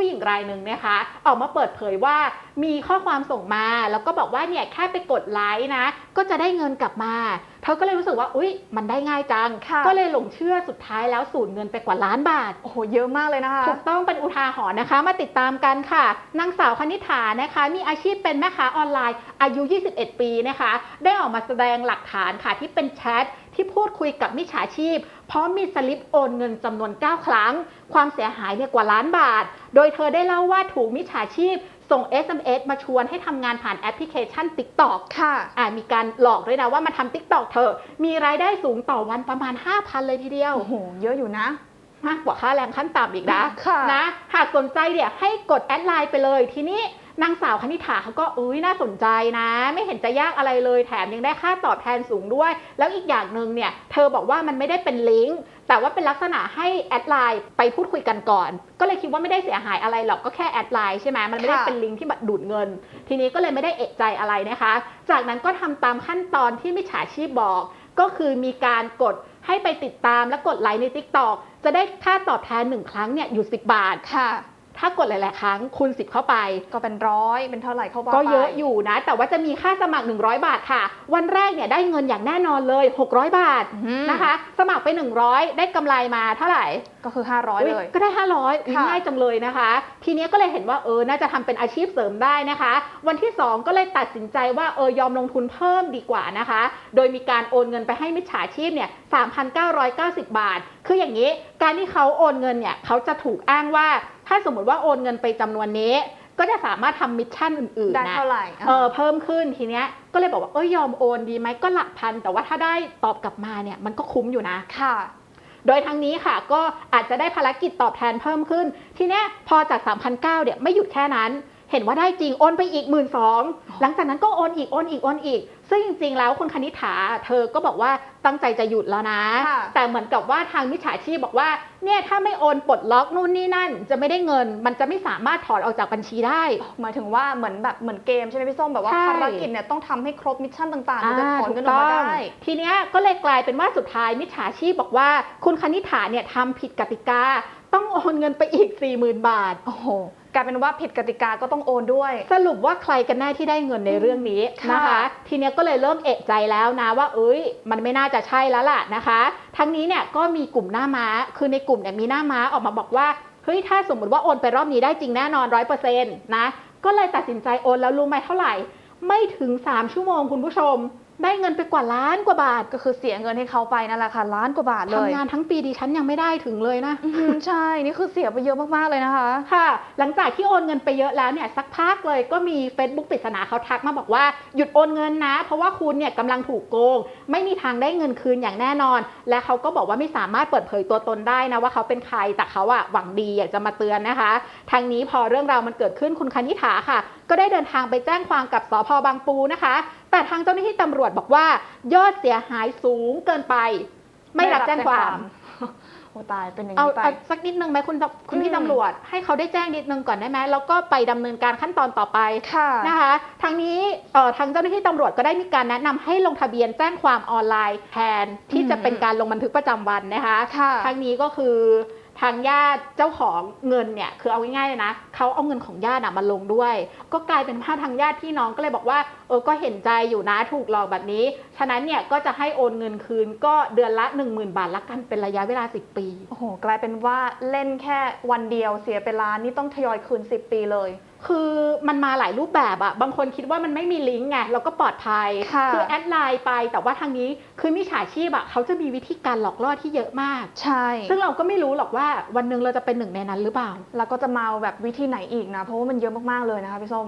ผู้หญิงรายหนึ่งนะคะ ออกมาเปิดเผยว่ามีข้อความส่งมา แล้วก็บอกว่าเนี่ยแค่ไปกดไลค์นะ ก็จะได้เงินกลับมา เธอก็เลยรู้สึกว่าอุ๊ยมันได้ง่ายจังค่ะก็เลยหลงเชื่อสุดท้ายแล้วสูญเงินไปกว่าล้านบาท โอ้โห เยอะมากเลยนะคะ ถูกต้องเป็นอุทาหรณ์นะคะ มาติดตามกันค่ะ นางสาวคณิษฐานะคะ มีอาชีพเป็นแม่ค้าออนไลน์ อายุ 21 ปีนะคะ ได้ออกมาแสดงหลักฐานค่ะที่เป็นแชทที่พูดคุยกับมิจฉาชีพพร้อมมีสลิปโอนเงินจำนวน 9 ครั้ง ความเสียหายเนี่ยกว่าล้านบาท โดยเธอได้เล่าว่าถูกมิจฉาชีพ ส่ง SMS มาชวนให้ทำงานผ่านแอปพลิเคชัน TikTok ค่ะอ่ามีการหลอกด้วยนะว่ามาทำ TikTok เธอะมีรายได้สูงต่อวันประมาณ 5,000 เลยทีเดียว โอ้โห เยอะอยู่นะ มากกว่าค่าแรงขั้นต่ำอีกนะค่ะนะ หากสนใจเนี่ยให้กดแอดไลน์ไปเลยทีนี้ นางสาวคณิษฐาเขาก็อุ้ยน่าสนใจนะ ไม่เห็นจะยากอะไรเลยแถมยังได้ค่าตอบแทนสูงด้วย แล้วอีกอย่างหนึ่งเนี่ยเธอบอกว่ามันไม่ได้เป็นลิงก์แต่ว่าเป็นลักษณะให้แอดไลน์ไปพูดคุยกันก่อน ก็เลยคิดว่าไม่ได้เสียหายอะไรหรอกก็แค่แอดไลน์ใช่ไหมมันไม่ได้เป็นลิงก์ที่แบบดูดเงิน ทีนี้ก็เลยไม่ได้เอะใจอะไรนะคะ จากนั้นก็ทำตามขั้นตอนที่มิจฉาชีพบอก ก็คือมีการกดให้ไปติดตามและกดไลค์ใน TikTok จะได้ค่าตอบแทนหนึ่งครั้งเนี่ยอยู่ 10 บาทค่ะ ถ้ากดหลาย ๆ ครั้งคูณ10 เข้าไป ก็เป็นร้อยเป็นเท่าไหร่เข้าบ้าก็เยอะไปอยู่นะ แต่ว่าจะมีค่าสมัคร 100 บาทค่ะ วันแรกเนี่ยได้เงินอย่างแน่นอนเลย 600 บาทอืมนะคะ สมัครไป 100 ได้กำไรมาเท่าไหร่ก็คือ 500 เลย ก็ได้ 500อุ๊ยค่ะง่ายจังเลยนะคะ ทีเนี้ยก็เลยเห็นว่าเออน่าจะทำเป็นอาชีพเสริมได้นะคะ วันที่ 2 ก็เลยตัดสินใจว่าเออยอมลงทุนเพิ่มดีกว่านะคะ โดยมีการโอนเงินไปให้มิจฉาชีพเนี่ย3,990 บาท คืออย่างนี้ การที่เขาโอนเงินเนี่ยเขาจะถูกอ้างว่า ถ้าสมมติว่าโอนเงินไปจำนวนนี้ ก็จะสามารถทำมิชชั่นอื่นได้ๆนะเท่าไหร่ะเออเพิ่มขึ้นทีเนี้ยก็เลยบอกว่าเอ้ยยอมโอนดีไหมก็หลักพัน แต่ว่าถ้าได้ตอบกลับมาเนี่ยมันก็คุ้มอยู่นะค่ะโดยทั้งนี้ค่ะก็อาจจะได้ภารกิจตอบแทนเพิ่มขึ้น ทีเนี้ยพอจาก 3,009เนี่ยไม่หยุดแค่นั้น เห็นว่าได้จริงโอนไปอีก1 2ื่นหลังจากนั้นก็โอนอีกโอนอีกโอนอีก ซึ่งจริงๆแล้วคุณคณิษฐาเธอก็บอกว่าตั้งใจจะหยุดแล้วนะค่ะแต่เหมือนกับว่าทางมิจฉาชีพบอกว่าเนี่ยถ้าไม่โอนปลดล็อกนู่นนี่นั่น จะไม่ได้เงิน มันจะไม่สามารถถอนออกจากบัญชีได้หมายถึงว่าเหมือนแบบเหมือนเกมใช่ไหมพี่ส้มแบบว่าใช่ภารกิจเนี่ยต้องทำให้ครบมิชชั่นต่างๆถึงจะถอนเงินอถูอกมาต้งได้ทีเนี้ยก็เลยกลายเป็นว่าสุดท้ายมิจฉาชีพบอกว่า คุณคณิษฐาเนี่ยทำผิดกติกา ต้องโอนเงินไปอีก 40,000 บาท โอ้โห กลายเป็นว่าผิดกติกาก็ต้องโอนด้วย สรุปว่าใครกันแน่ที่ได้เงินในเรื่องนี้ค่ะ นะคะ ทีเนี้ยก็เลยเริ่มเอะใจแล้วนะว่า เอ้ย มันไม่น่าจะใช่แล้วล่ะนะคะ ทั้งนี้เนี่ยก็มีกลุ่มหน้าม้า คือในกลุ่มเนี่ยมีหน้าม้าออกมาบอกว่า เฮ้ย ถ้าสมมติว่าโอนไปรอบนี้ได้จริงแน่นอนร้อยเปอร์เซ็นต์นะ ก็เลยตัดสินใจโอนแล้วรู้ไหมเท่าไหร่ ไม่ถึง 3 ชั่วโมงคุณผู้ชม ได้เงินไปกว่าล้านกว่าบาท ก็คือเสียเงินให้เขาไปนั่นแหละค่ะล้านกว่าบาทเลยทำงานทั้งปีดิฉันยังไม่ได้ถึงเลยนะอื้อหือใช่นี่คือเสียไปเยอะมากๆเลยนะคะค่ะ หลังจากที่โอนเงินไปเยอะแล้วเนี่ยสักพักเลยก็มี Facebook ปริศนาเขาทักมาบอกว่าหยุดโอนเงินนะ เพราะว่าคุณเนี่ยกำลังถูกโกง ไม่มีทางได้เงินคืนอย่างแน่นอน และเขาก็บอกว่าไม่สามารถเปิดเผยตัวตนได้นะว่าเขาเป็นใครแต่เขาอะหวังดีอยากจะมาเตือนนะคะ ทางนี้พอเรื่องราวมันเกิดขึ้นคุณคณิษฐาค่ะ ก็ได้เดินทางไปแจ้งความกับสพบางปูนะคะ แต่ทางเจ้าหน้าที่ตำรวจบอกว่า ยอดเสียหายสูงเกินไป ไม่รับแจ้งความโอ้ตายเป็นอย่างเอานี้ไปเอาสักนิดนึงไหมคุณตคุณพี่อืมตำรวจ ให้เขาได้แจ้งนิดนึงก่อนได้ไหมแล้วก็ไปดำเนินการขั้นตอนต่อไปค่ะนะคะทางนี้เอ่อทางเจ้าหน้าที่ตำรวจก็ได้มีการแนะนำให้ลงทะเบียนแจ้งความออนไลน์แทนที่จะเป็นการลงบันทึกประจำวันนะคะค่ะทางนี้ก็คือ ทางญาติเจ้าของเงินเนี่ยคือเอาง่ายๆเลยนะเขาเอาเงินของญาติมาลงด้วย ก็กลายเป็นว่าทางญาติพี่น้องก็เลยบอกว่าเออก็เห็นใจอยู่นะถูกหลอกแบบนี้ ฉะนั้นเนี่ยก็จะให้โอนเงินคืนก็เดือนละ 10,000 บาทละกันเป็นระยะเวลา 10 ปีโอ้โหกลายเป็นว่าเล่นแค่วันเดียวเสียไปล้านนี่ต้องทยอยคืน 10 ปีเลย คือมันมาหลายรูปแบบอะบางคนคิดว่ามันไม่มีลิงก์ไงแล้วก็ปลอดภัยค่ะ อแอดไลน์ไปแต่ว่าทางนี้คือมิจฉาชีพอะเขาจะมีวิธีการหลอกล่อที่เยอะมาก ใช่ ซึ่งเราก็ไม่รู้หรอกว่าวันหนึ่งเราจะเป็นหนึ่งในนั้นหรือเปล่า แล้วก็จะมาแบบวิธีไหนอีกนะ เพราะว่ามันเยอะมาก ๆ เลยนะคะพี่ส้ม